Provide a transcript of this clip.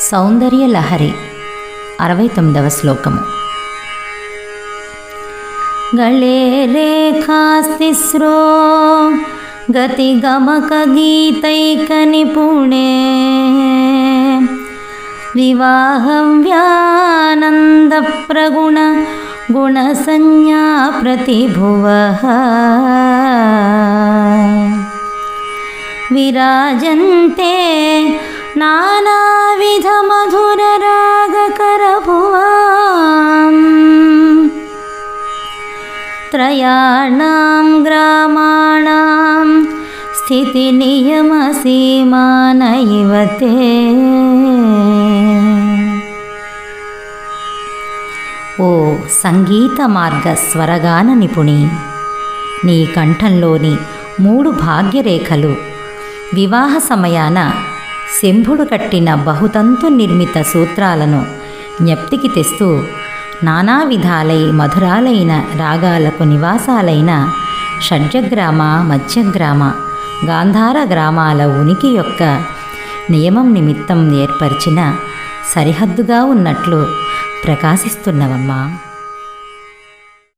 సౌందర్య లహరి అరవై తొమ్మిదవ శ్లోకము. గళే రేఖాస్తిస్రో గతిగమక గీతైక నిపుణే వివాహం వ్యానంద ప్రగుణ గుణసంజ్ఞా ప్రతిభువ. విరాజంతే త్రయాణాం గ్రామాణాం స్థితినియమసీమాన ఇవ తే ఓ సంగీత మార్గ స్వరగాన నిపుణి నీ కంఠంలోని మూడు భాగ్యరేఖలు వివాహ సమయాన శంభుడు కట్టిన బహుతంతు నిర్మిత సూత్రాలను జ్ఞప్తికి తెస్తూ నానా విధాలై మధురాలైన రాగాలకు నివాసాలైన షడ్జగ్రామ మధ్యగ్రామ గాంధార గ్రామాల ఉనికి యొక్క నియమం నిమిత్తం ఏర్పరిచిన సరిహద్దుగా ఉన్నట్లు ప్రకాశిస్తున్నవమ్మా.